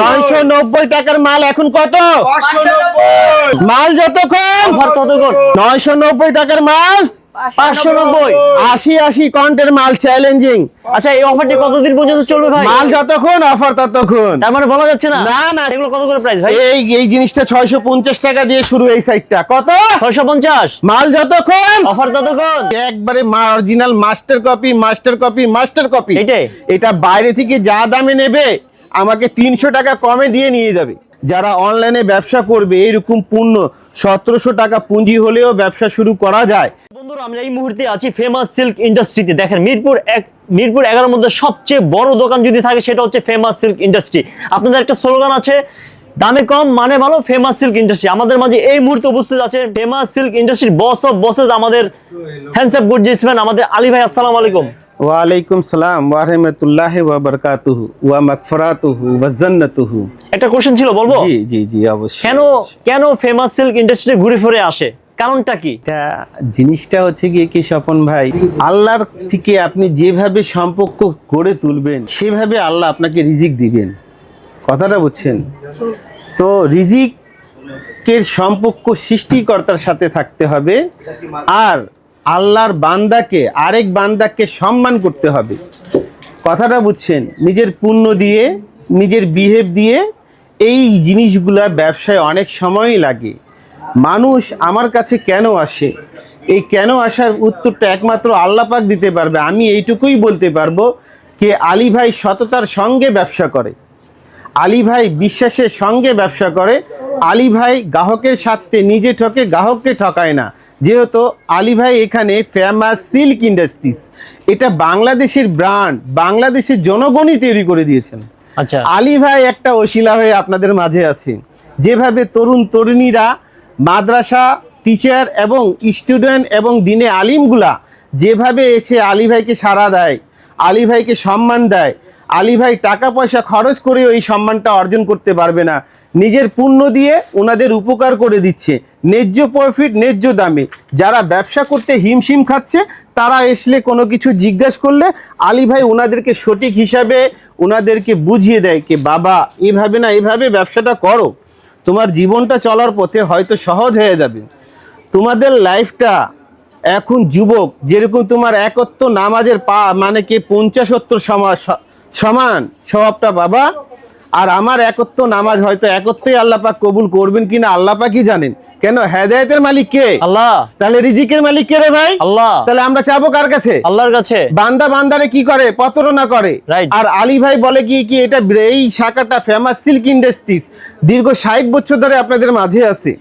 নয়শো নব্বই টাকার মাল এখন কত? মাল যতক্ষণ? নয়শো নব্বই টাকার মাল? পাঁচশো নব্বই। আশি আশি কন্টের মাল চ্যালেঞ্জিং। আচ্ছা এই অফারটি কতদিন পর্যন্ত চলবে ভাই? মাল যতক্ষণ অফার ততক্ষণ। তার মানে বলা যাচ্ছে না? না, না। এগুলো কত করে প্রাইস ভাই? এই এই জিনিসটা ছয়শো পঞ্চাশ টাকা দিয়ে শুরু এই সাইডটা কত? ছয়শো পঞ্চাশ। মাল যতক্ষণ? অফার ততক্ষণ? একবারে original master copy master copy master copy? এটা বাইরে থেকে যা দামে নেবে আমাকে তিনশো টাকা কমে দিয়ে নিয়ে যাবে। যারা অনলাইনে ব্যবসা করবে এরকম পূর্ণ সতেরোশো টাকা পুঁজি হলেও ব্যবসা শুরু করা যায়। বন্ধুরা, আমরা এই মুহূর্তে আছি ফেমাস সিল্ক ইন্ডাস্ট্রিতে দেখেন, মিরপুর এক, মিরপুর এগারোর মধ্যে সবচেয়ে বড় দোকান যদি থাকে, সেটা হচ্ছে ফেমাস সিল্ক ইন্ডাস্ট্রি আপনাদের একটা স্লোগান আছে, দামে কম মানে ভালো ফেমাস সিল্ক ইন্ডাস্ট্রি আমাদের মাঝে এই মুহূর্তে উপস্থিত আছে ফেমাস সিল্ক ইন্ডাস্ট্রির বস অফ বসেস আমাদের হ্যান্ডসঅ্যাপ গুড জিসম্যান আমাদের আলী ভাই, আসসালামু আলাইকুম। ওয়ালাইকুম সালাম ওয়া রাহমাতুল্লাহি ওয়া বারাকাতুহু ওয়া মাগফিরাতুহু ওয়া জান্নাতুহু। একটা কোশ্চেন ছিল বলব? জি জি জি অবশ্যই কেন কেন ফেমাস সিল্ক ইন্ডাস্ট্রি ঘুরে ফিরে আসে? কারণটা কি? এটা জিনিসটা হচ্ছে গিয়ে কি স্বপন ভাই আল্লাহর থেকে আপনি যেভাবে সম্পর্ক গড়ে তুলবেন সেভাবে আল্লাহ আপনাকে রিজিক দিবেন। কথাটা বুঝছেন? তো রিজিকের সম্পর্ক সৃষ্টিকর্তার সাথে থাকতে হবে আর আল্লাহর বান্দাকে, আরেক বান্দাকে সম্মান করতে হবে। কথাটা বুঝছেন? নিজের পুণ্য দিয়ে, নিজের বিহেভ দিয়ে এই জিনিসগুলা ব্যবসায় অনেক সময়ই লাগে। মানুষ আমার কাছে কেন আসে? এই কেন আসার উত্তরটা একমাত্র আল্লাপাক দিতে পারবে। আমি এইটুকুই বলতে পারব যে আলী ভাই সততার সঙ্গে ব্যবসা করে। আলী ভাই বিশ্বাসের সঙ্গে ব্যবসা করে। আলী ভাই গ্রাহকের স্বার্থে নিজে ঠকে গ্রাহককে ঠকায় না। যেহেতু আলী ভাই এখানে ফেমাস সিল্ক ইন্ডাস্ট্রিজ এটা বাংলাদেশের ব্র্যান্ড বাংলাদেশের জনগণই তৈরি করে দিয়েছেন। আচ্ছা। আলী ভাই একটা ওসিলা হয়ে আপনাদের মাঝে আছে। যেভাবে তরুণ তরুণীরা মাদ্রাসা টিচার এবং স্টুডেন্ট এবং দিনে আলিমগুলা যেভাবে এসে আলী ভাইকে সাড়া দেয় আলী ভাইকে সম্মান দেয় আলী ভাই টাকা পয়সা খরচ করে ওই সম্মানটা অর্জন করতে পারবে না নিজের পুণ্য দিয়ে ওনাদের উপকার করে দিচ্ছে। ন্যায্য প্রফিট ন্যায্য দামে। যারা ব্যবসা করতে হিমশিম খাচ্ছে, তারা এসলে কোনো কিছু জিজ্ঞেস করলে আলী ভাই ওনাদেরকে সঠিক হিসাবে ওনাদেরকে বুঝিয়ে দেয় কি, বাবা, এভাবে না, এভাবে ব্যবসাটা করো। তোমার জীবনটা চলার পথে হয়তো সহজ হয়ে যাবে। তোমাদের লাইফটা এখন যুবক, যেরকম তোমার একত্র নামাজের পা মানে কি পঞ্চাশত্তর সমাজ সমান। স্বভাবটা বাবা আর আমার একত্র নামাজ হয়তো একত্রই আল্লাহ পাক কবুল করবেন কিনা আল্লাহ পাকই জানেন। কেন? হেদায়তের মালিক কে? আল্লাহ। তাহলে রিজিকের মালিক কে রে ভাই? আল্লাহ। তাহলে আমরা চাবো কার কাছে? আল্লাহর কাছে। বান্দা বান্দারে কি করে? প্রতারণা করে। আর আলী ভাই বলে কি কি এটা এই শাখাটা ফেমাস সিল্ক ইন্ডাস্ট্রিজ দীর্ঘ ষাট বছর ধরে আপনাদের মাঝে আছে।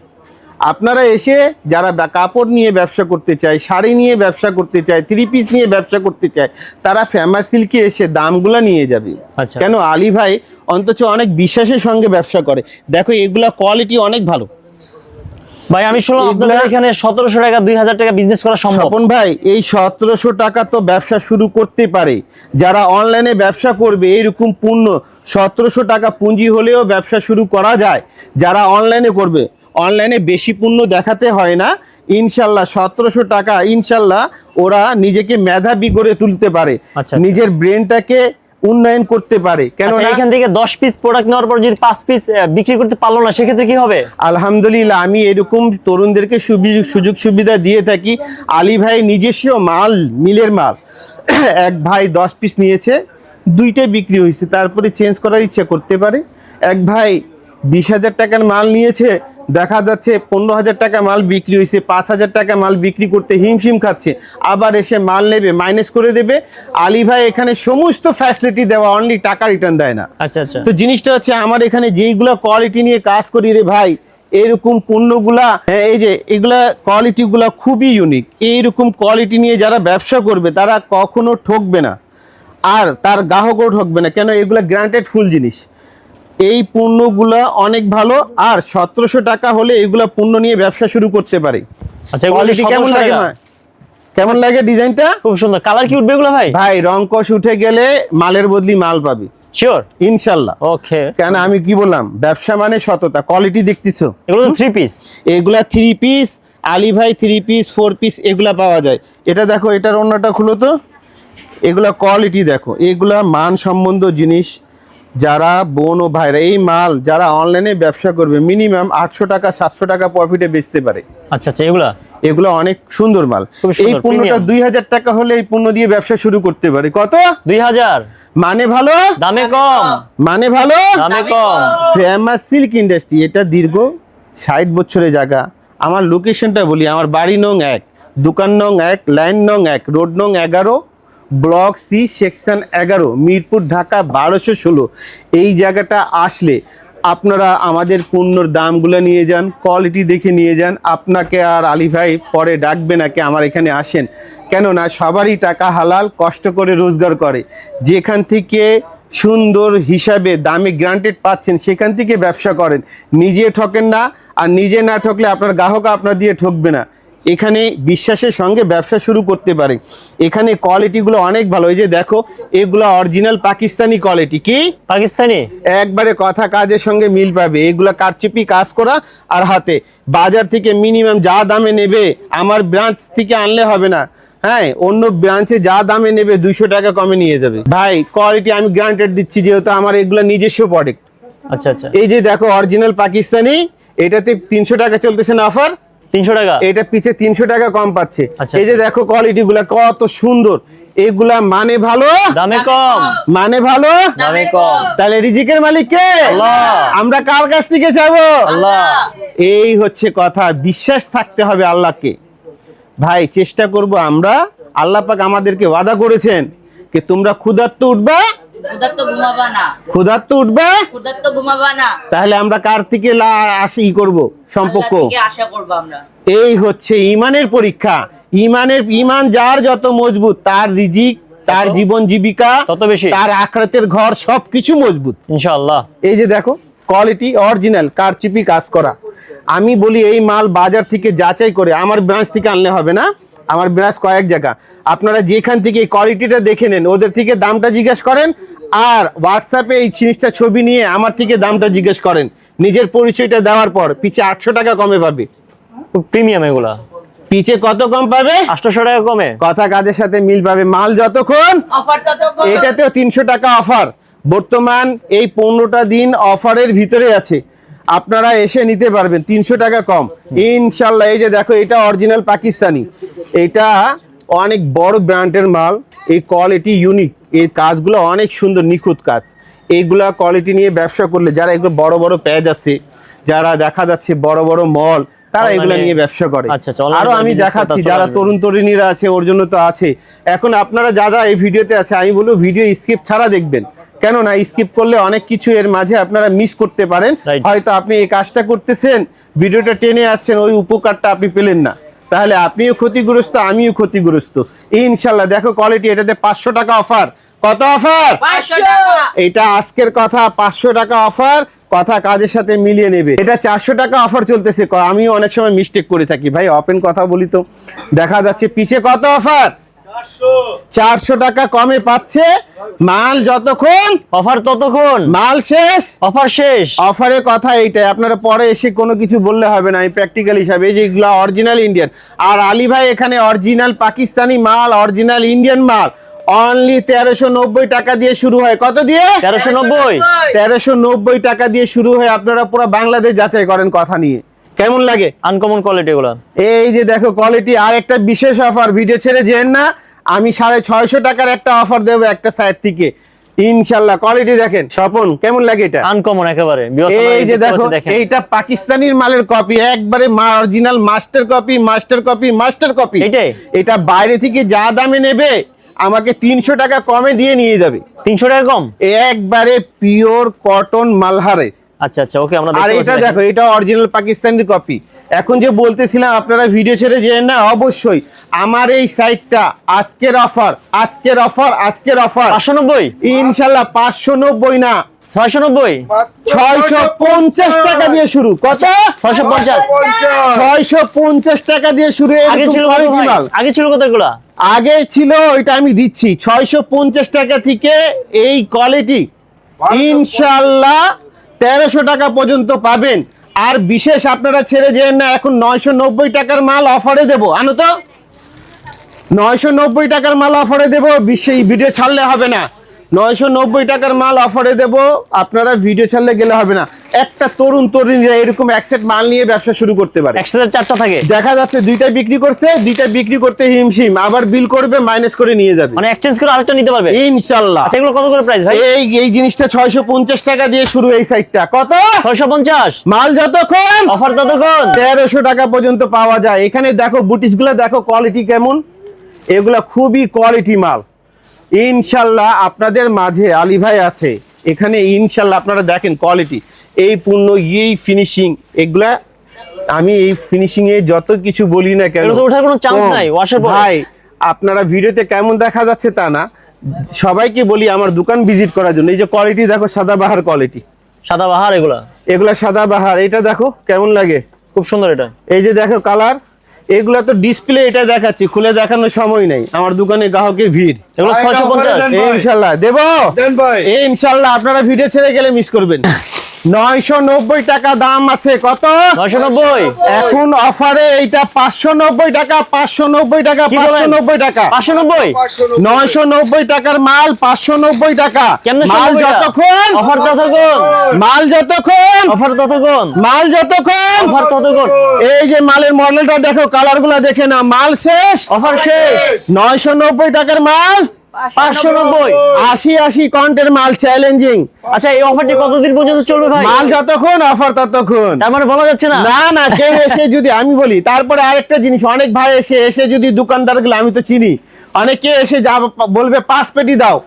আপনারা এসে যারা কাপড় নিয়ে ব্যবসা করতে চায় শাড়ি নিয়ে ব্যবসা করতে চায় থ্রি পিস নিয়ে ব্যবসা করতে চায় তারা ফেমাস সিল্কে এসে দামগুলা নিয়ে যাবে। আচ্ছা। কেন? আলী ভাই অন্তত অনেক বিশ্বাসের সঙ্গে ব্যবসা করে। দেখো এগুলা কোয়ালিটি অনেক ভালো। ভাই আমি শুনলাম আপনাদের এখানে সতেরোশো টাকা দুই হাজার টাকা বিজনেস করা সম্ভব। ভাই এই সতেরোশো টাকা তো ব্যবসা শুরু করতে পারে। যারা অনলাইনে ব্যবসা করবে এইরকম পূর্ণ সতেরোশো টাকা পুঁজি হলেও ব্যবসা শুরু করা যায়। যারা অনলাইনে করবে অনলাইনে বেশি পূর্ণ দেখাতে হয় না। ইনশাল্লাহ সতেরোশো টাকা ইনশাল্লাহ ওরা নিজেকে মেধাবী করে তুলতে পারে। আচ্ছা। নিজের ব্রেনটাকে উন্নয়ন করতে পারে। আচ্ছা, কেননা এখান থেকে দশ পিস প্রোডাক্ট নেওয়ার পর যদি পাঁচ পিস বিক্রি করতে পারল না সেক্ষেত্রে কি হবে? আলহামদুলিল্লাহ আমি এরকম তরুণদেরকে সুযোগ সুবিধা দিয়ে থাকি। আলী ভাই নিজস্ব মাল মিলের মাল। এক ভাই দশ পিস নিয়েছে দুইটাই বিক্রি হয়েছে। তারপরে চেঞ্জ করার ইচ্ছা করতে পারে। এক ভাই বিশ হাজার টাকার মাল নিয়েছে দেখা যাচ্ছে পনেরো হাজার টাকা মাল বিক্রি হয়েছে পাঁচ হাজার টাকা মাল বিক্রি করতে হিমশিম খাচ্ছে। আবার এসে মাল নেবে মাইনাস করে দেবে। আলী ভাই এখানে সমস্ত ফ্যাসিলিটি দেওয়া অনলি টাকা রিটার্ন দেয় না। আচ্ছা আচ্ছা। তো জিনিসটা হচ্ছে আমার এখানে যেইগুলো কোয়ালিটি নিয়ে কাজ করি রে ভাই এরকম পণ্যগুলা হ্যাঁ, এই যে এগুলা কোয়ালিটিগুলা খুবই ইউনিক এইরকম কোয়ালিটি নিয়ে যারা ব্যবসা করবে তারা কখনো ঠকবে না। আর তার গ্রাহকও ঠকবে না। কেন? এগুলা গ্রান্টেড ফুল জিনিস। এই পণ্যগুলা অনেক ভালো আর সতেরোশো টাকা হলে এগুলা পণ্য নিয়ে ব্যবসা শুরু করতে পারে। আচ্ছা কোয়ালিটি কেমন লাগে। কেমন লাগে ডিজাইনটা? খুব সুন্দর। কালার কি উঠবে এগুলো ভাই? ভাই রং কষ উঠে গেলে মালের বদলি মাল পাবে। শিওর ইনশাল্লাহ। ওকে কেন আমি কি বললাম? ব্যবসা মানে সততা কোয়ালিটি দেখতেছো। এগুলো থ্রি পিস এগুলা থ্রি পিস আলী ভাই থ্রি পিস ফোর পিস এগুলা পাওয়া যায়। এটা দেখো এটার অন্যটা খুলো তো। এগুলা কোয়ালিটি দেখো। এগুলা মান সম্বন্ধ জিনিস। যারা বোন ও ভাইরা এই মাল যারা অনলাইনে ব্যবসা করবে মিনিমাম আটশো টাকা সাতশো টাকা প্রফিটে বেচতে পারে। আচ্ছা আচ্ছা এগুলা? এগুলো অনেক সুন্দর মাল। এই পণ্যটা দুই হাজার টাকা হলে এই পণ্য দিয়ে ব্যবসা শুরু করতে পারে। কত? দুই হাজার। মানে ভালো? দামে কম। মানে ভালো? দামে কম। ফেমাস সিল্ক ইন্ডাস্ট্রি এটা দীর্ঘ ষাট বছরের জায়গা। আমার লোকেশনটা বলি আমার বাড়ি নং এক দোকান নং এক লাইন নং এক রোড নং এগারো ব্লক সি, সেকশন এগারো, মিরপুর, ঢাকা, বারোশো ষোলো। এই জায়গাটা আসলে আপনারা আমাদের পণ্যর দামগুলো নিয়ে যান কোয়ালিটি দেখে নিয়ে যান। আপনাকে আর আলী ভাই পরে ডাকবে নাকি আমার এখানে আসেন। কেননা সবারই টাকা হালাল, কষ্ট করে রোজগার করে। যেখান থেকে সুন্দর হিসাবে দামে গ্রান্টেড পাচ্ছেন, সেখান থেকে ব্যবসা করেন। নিজে ঠকেন না, আর নিজে না ঠকলে আপনার গ্রাহক আপনার দিয়ে ঠকবে না। এখানে বিশ্বাসের সঙ্গে ব্যবসা শুরু করতে পারে। এখানে কোয়ালিটিগুলো অনেক ভালো। এই যে দেখো এগুলো অরিজিনাল পাকিস্তানি কোয়ালিটি কি? পাকিস্তানি? একবারে কথা কাজের সঙ্গে মিল পাবে। এগুলো কারচুপি কাজ করা আর হাতে। বাজার থেকে মিনিমাম যা দামে নেবে আমার ব্রাঞ্চ থেকে আনলে হবে না। হ্যাঁ অন্য ব্রাঞ্চে যা দামে নেবে দুইশো টাকা কমে নিয়ে যাবে। ভাই কোয়ালিটি আমি গ্রান্টেড দিচ্ছি যেহেতু আমার এগুলো নিজস্ব প্রোডাক্ট আচ্ছা আচ্ছা। এই যে দেখো অরিজিনাল পাকিস্তানি এটাতে তিনশো টাকা চলতেছে না অফার তিনশো টাকা? এটা পিছে তিনশো টাকা কম পাচ্ছে। আচ্ছা, এই যে দেখো কোয়ালিটি গুলা কত সুন্দর। এগুলা মানে ভালো? দামে কম। মানে ভালো? দামে কম। তাহলে রিজিকের মালিক কে? আল্লাহ। আমরা কার কাছ থেকে যাব? আল্লাহ। এই হচ্ছে কথা। বিশ্বাস থাকতে হবে আল্লাহকে। ভাই চেষ্টা করব আমরা। আল্লাহ পাক আমাদেরকে ওয়াদা করেছেন যে তোমরা ক্ষুধার্ত উঠবা ক্ষুধার তো ঘুমাবা না। ক্ষুধার্ত উঠবা? ক্ষুধার তো ঘুমাবা না। তাহলে আমরা কার থেকে আসি করব সম্পর্ক। আশা করব আমরা। এই হচ্ছে ইমানের পরীক্ষা। ইমানের ইমান যার যত মজবুত তার রিজিক তার জীবন জীবিকা তত বেশি। তার আখরাতের ঘর সবকিছু মজবুত। ইনশাআল্লাহ। এই যে দেখো কোয়ালিটি অরিজিনাল কারচিপি কাজ করা। আমি বলি এই মাল বাজার থেকে যাচাই করে আমার ব্রাঞ্চ থেকে আনলে হবে না? আমার ব্রাঞ্চ কয়েক জায়গা। আপনারা যেখান থেকে কোয়ালিটিটা দেখে নেন ওদের থেকে দামটা জিজ্ঞেস করেন আর হোয়াটসঅ্যাপে এই জিনিসটা ছবি নিয়ে আমার থেকে দামটা জিজ্ঞেস করেন। নিজের পরিচয়টা দেওয়ার পর পিছে আটশো টাকা কমে পাবে। প্রিমিয়াম এগুলা। পিছে কত কম পাবে? আটশোশো টাকা কমে। কথা কাজের সাথে মিল পাবে। মাল যতক্ষণ অফার তত কম। এটাতেও তিনশো টাকা অফার বর্তমান এই পনেরোটা দিন অফারের ভিতরে আছে। আপনারা এসে নিতে পারবেন তিনশো টাকা কম। ইনশাল্লাহ এই যে দেখো এটা অরিজিনাল পাকিস্তানি। এটা অনেক বড় ব্র্যান্ডের মাল এই কোয়ালিটি ইউনিক এই কাজগুলো অনেক সুন্দর নিখুঁত কাজ। এইগুলা কোয়ালিটি নিয়ে ব্যবসা করলে যারা এগুলো বড় বড় প্যাজ আছে যারা দেখা যাচ্ছে বড় বড় মল তারা এগুলো নিয়ে ব্যবসা করে। আচ্ছা, আচ্ছা, আরও আমি দেখাচ্ছি যারা তরুণ তরুণীরা আছে ওর জন্য তো আছে। এখন আপনারা যারা এই ভিডিওতে আছে আমি বলব ভিডিও স্কিপ ছাড়া দেখবেন। কেননা স্কিপ করলে অনেক কিছু এর মাঝে আপনারা মিস করতে পারেন। হয়তো আপনি এই কাজটা করতেছেন ভিডিওটা টেনে আসছেন ওই উপকারটা আপনি পেলেন না। তাহলে আপনিও ক্ষতিগ্রস্ত আমিও ক্ষতিগ্রস্ত। ইনশাল্লাহ দেখো কোয়ালিটি এটাতে পাঁচশো টাকা অফার কত অফার এটা আজকের কথা পাঁচশো টাকা অফার কথা কাজের সাথে মিলিয়ে নেবে। এটা চারশো টাকা অফার চলতেছে। ক- আমিও অনেক সময় মিস্টেক করে থাকি। ভাই ওপেন কথা বলি তো। দেখা যাচ্ছে পিছে কত অফার চারশো। টাকা কমে পাচ্ছে। মাল যতক্ষণ অফার ততক্ষণ। মাল শেষ। অফার শেষ। অফারের কথা এইটাই। আপনারা পরে এসে কোনো কিছু বললে হবে না আমি প্র্যাকটিক্যাল হিসাবে। এই যেগুলো অরিজিনাল ইন্ডিয়ান আর আলী ভাই এখানে অরিজিনাল পাকিস্তানি মাল অরিজিনাল ইন্ডিয়ান মাল। অনলি তেরোশো নব্বই টাকা দিয়ে শুরু হয়। কত দিয়ে? তেরোশো নব্বই। তেরোশো নব্বই টাকা দিয়ে শুরু হয় আপনারা পুরো বাংলাদেশ যাচাই করেন কথা নিয়ে। কেমন লাগে? আনকমন কোয়ালিটি এগুলা। এই যে দেখো কোয়ালিটি আর একটা বিশেষ অফার ভিডিও ছেড়ে যেন না। আমি সাড়ে ছয়শো টাকার একটা অফার দেবো একটা সাইড থেকে। ইনশাল্লাহ কোয়ালিটি দেখেন। স্বপন কেমন লাগে এটা? আনকমন একেবারে এই যে দেখো এইটা পাকিস্তানির মালের কপি একবারে original master copy master copy master copy? এটা বাইরে থেকে যা দামে নেবে আমাকে তিনশো টাকা কমে দিয়ে নিয়ে যাবে। তিনশো টাকা কম? একবারে পিওর কটন মালহারে। আচ্ছা আচ্ছা ওকে আমরা আর এটা দেখো এটা অরিজিনাল পাকিস্তানি কপি এখন যে বলতেছিলাম আপনারা ভিডিও ছেড়ে যে না অবশ্যই আমার এই সাইটটা আজকের অফার আজকের অফার আজকের অফার পাঁচশো নব্বই? ইনশাল্লাহ পাঁচশো নব্বই না ছয়শো নব্বই? ছয়শো পঞ্চাশ টাকা দিয়ে শুরু। কত? ছয়শো পঞ্চাশ। ছয়শো পঞ্চাশ টাকা দিয়ে শুরু আগে ছিল। আগে ছিল আগে ছিল ওইটা আমি দিচ্ছি ছয়শো পঞ্চাশ টাকা থেকে এই কোয়ালিটি ইনশাল্লাহ তেরোশো টাকা পর্যন্ত পাবেন। আর বিশেষ আপনারা ছেড়ে যেন না, এখন নয়শো নব্বই টাকার মাল অফারে দেবো। আনো তো? নয়শো নব্বই টাকার মাল অফারে দেবো বিশ্বে ভিডিও ছাড়লে হবে না। নয়শো নব্বই টাকার মাল অফারে দেব। আপনারা ভিডিও ছাড়লে গেলে হবে না। একটা তরুণ তরুণীরা এরকম এক সেট মাল নিয়ে ব্যবসা শুরু করতে পারে। একসাথে চারটা থাকে। দেখা যাচ্ছে দুইটা বিক্রি করছে দুইটা বিক্রি করতে হিমশিম। আবার বিল করবে মাইনাস করে নিয়ে যাবে। মানে এক্সচেঞ্জ করে আরেকটা নিতে পারবে। ইনশাল্লাহ। আচ্ছা এগুলো কত করে প্রাইস ভাই? এই এই জিনিসটা ছয়শো পঞ্চাশ টাকা দিয়ে শুরু এই সাইডটা কত? ছয়শো পঞ্চাশ। মাল যতক্ষণ? অফার ততক্ষণ। তেরোশো টাকা পর্যন্ত পাওয়া যায়। এখানে দেখো বুটিসগুলো দেখো কোয়ালিটি কেমন। এগুলা খুবই কোয়ালিটি মাল। ইনশাল্লাহ আপনাদের মাঝে আলী ভাই আছে। এখানে ইনশাল্লাহ আপনারা দেখেন কোয়ালিটি এই পূর্ণ এই ফিনিশিং এগুলা আমি এই ফিনিশিং এ যত কিছু বলি না কেন ওঠার কোনো কম। নাই, এর পরে। ভাই আপনারা ভিডিওতে কেমন দেখা যাচ্ছে তা না। সবাইকে বলি আমার দোকান ভিজিট করার জন্য। এই যে কোয়ালিটি দেখো সাদাবাহার কোয়ালিটি সাদা বাহার এগুলা? এগুলা সাদাবাহার এটা দেখো কেমন লাগে? খুব সুন্দর এটা। এই যে দেখো কালার এগুলা তো ডিসপ্লে এটা দেখাচ্ছি খুলে দেখানোর সময় নাই। আমার দোকানে গ্রাহকের ভিড়। এগুলো ছয়শো পঞ্চাশ। ইনশাল্লাহ। দেবো? এই ইনশাল্লাহ আপনারা ভিডিও ছেড়ে গেলে মিস করবেন। নয়শো নব্বই টাকা দাম আছে কত? নয়শো নব্বই। এখন অফারে এইটা পাঁচশো নব্বই টাকা পাঁচশো নব্বই টাকা কি পাঁচশো বলেন? নব্বই টাকা। পাঁচশো নব্বই? নয়শো নব্বই টাকার মাল পাঁচশো নব্বই টাকা। কেমনে মাল যতক্ষণ অফার ততক্ষণ মাল যতক্ষণ অফার ততক্ষণ মাল যতক্ষণ অফার ততক্ষণ এই যে মালের মডেলটা দেখো কালারগুলা দেখে না মাল শেষ। অফার শেষ। নয়শো নব্বই টাকার মাল পাঁচশো নব্বই। আশি আশি কন্টের মাল চ্যালেঞ্জিং আচ্ছা এই অফারটি কতদিন পর্যন্ত চলবে ভাই? মাল যতক্ষণ অফার ততক্ষণ। তার মানে বলা যাচ্ছে না? না না কেউ এসে যদি আমি বলি তারপরে আরেকটা জিনিস অনেক ভাই এসে এসে যদি দোকানদারগুলো আমি তো চিনি অনেকে এসে যা বলবে পাঁচ পেটি দাও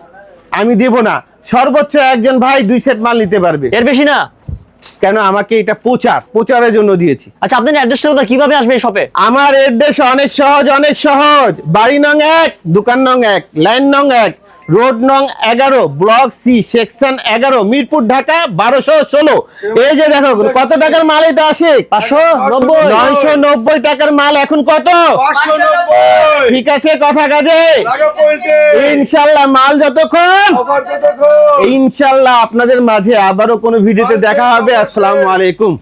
আমি দেব না। সর্বোচ্চ একজন ভাই দুই সেট মাল নিতে পারবে। এর বেশি না? কেন আমাকে এটা প্রচার প্রচারের জন্য দিয়েছি। আচ্ছা আপনার অ্যাড্রেসটা কোথায়? কীভাবে আসবে এই শপে আমার অ্যাড্রেস অনেক সহজ অনেক সহজ। বাড়ি নং এক দোকান নং এক ল্যান্ড নং এক। রোড নং এগারো ব্লক সি সেকশন এগারো মিরপুর ঢাকা বারোশো ষোলো। এই যে দেখো কত টাকার মাল এটা আসে? পাঁচশো নব্বই। নয়শো নব্বই টাকার মাল এখন কত? ঠিক আছে কথা কাজে। ইনশাল্লাহ মাল যতক্ষণ। ইনশাল্লাহ আপনাদের মাঝে আবারও কোনো ভিডিওতে দেখা হবে। আসসালামু আলাইকুম।